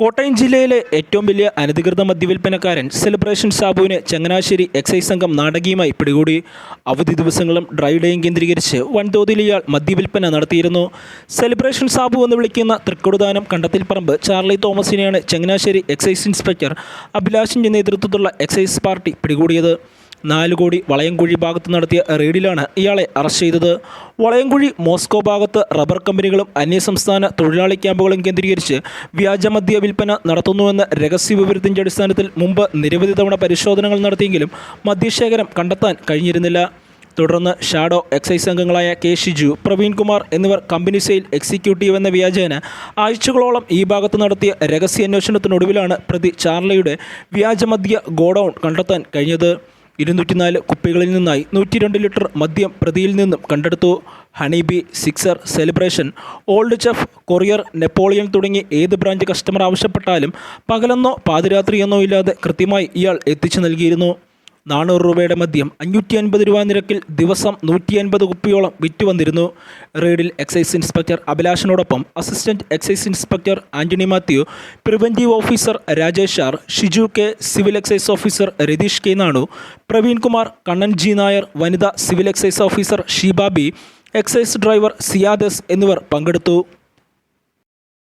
കോട്ടയം ജില്ലയിലെ ഏറ്റവും വലിയ അനധികൃത മദ്യവിൽപ്പനക്കാരൻ സെലിബ്രേഷൻ സാബുവിനെ ചങ്ങനാശ്ശേരി എക്സൈസ് സംഘം നാടകീയമായി പിടികൂടി. അവധി ദിവസങ്ങളും ഡ്രൈ ഡേയും കേന്ദ്രീകരിച്ച് വൻതോതിൽ ഇയാൾ മദ്യവിൽപ്പന നടത്തിയിരുന്നു. സെലിബ്രേഷൻ സാബു എന്ന് വിളിക്കുന്ന തൃക്കൊടുദാനം കണ്ടത്തിൽപ്പറമ്പ് ചാർലി തോമസിനെയാണ് ചങ്ങനാശ്ശേരി എക്സൈസ് ഇൻസ്പെക്ടർ അഭിലാഷിന്റെ നേതൃത്വത്തിലുള്ള എക്സൈസ് പാർട്ടി പിടികൂടിയത്. നാലുകോടി വളയംകുഴി ഭാഗത്ത് നടത്തിയ റെയ്ഡിലാണ് ഇയാളെ അറസ്റ്റ് ചെയ്തത്. വളയംകുഴി മോസ്കോ ഭാഗത്ത് റബ്ബർ കമ്പനികളും അന്യസംസ്ഥാന തൊഴിലാളി ക്യാമ്പുകളും കേന്ദ്രീകരിച്ച് വ്യാജമദ്യ വിൽപ്പന നടത്തുന്നുവെന്ന രഹസ്യ വിവരത്തിന്റെ അടിസ്ഥാനത്തിൽ മുമ്പ് നിരവധി തവണ പരിശോധനകൾ നടത്തിയെങ്കിലും മദ്യശേഖരം കണ്ടെത്താൻ കഴിഞ്ഞിരുന്നില്ല. തുടർന്ന് ഷാഡോ എക്സൈസ് അംഗങ്ങളായ കെ ഷിജു പ്രവീൺ കുമാർ എന്നിവർ കമ്പനി സെയിൽ എക്സിക്യൂട്ടീവ് എന്ന വ്യാജേന ആഴ്ചകളോളം ഈ ഭാഗത്ത് നടത്തിയ രഹസ്യാന്വേഷണത്തിനൊടുവിലാണ് പ്രതി ചാർലയുടെ വ്യാജമദ്യ ഗോഡൌൺ കണ്ടെത്താൻ കഴിഞ്ഞത്. ഇരുന്നൂറ്റിനാല് കുപ്പികളിൽ നിന്നായി നൂറ്റി രണ്ട് ലിറ്റർ മദ്യം പ്രതിയിൽ നിന്നും കണ്ടെടുത്തു. Honey bee sixer celebration. Old chef courier Napoleon തുടങ്ങി ഏത് ബ്രാഞ്ച് കസ്റ്റമർ ആവശ്യപ്പെട്ടാലും പകലെന്നോ പാതിരാത്രിയെന്നോ ഇല്ലാതെ കൃത്യമായി ഇയാൾ എത്തിച്ചു നൽകിയിരുന്നു. നാനൂറ് രൂപയുടെ മദ്യം അഞ്ഞൂറ്റി അൻപത് രൂപ നിരക്കിൽ ദിവസം നൂറ്റി അൻപത് കുപ്പിയോളം വിറ്റുവന്നിരുന്നു റെയ്ഡിൽ excise inspector അഭിലാഷിനോടൊപ്പം assistant excise inspector Antony Mathew preventive officer Rajesh R Shiju K civil excise officer Ratheesh K Nanu Praveen Kumar Kannan G Nair വനിതാ civil excise officer Sheebabi excise driver Siyadas എന്നിവർ പങ്കെടുത്തു.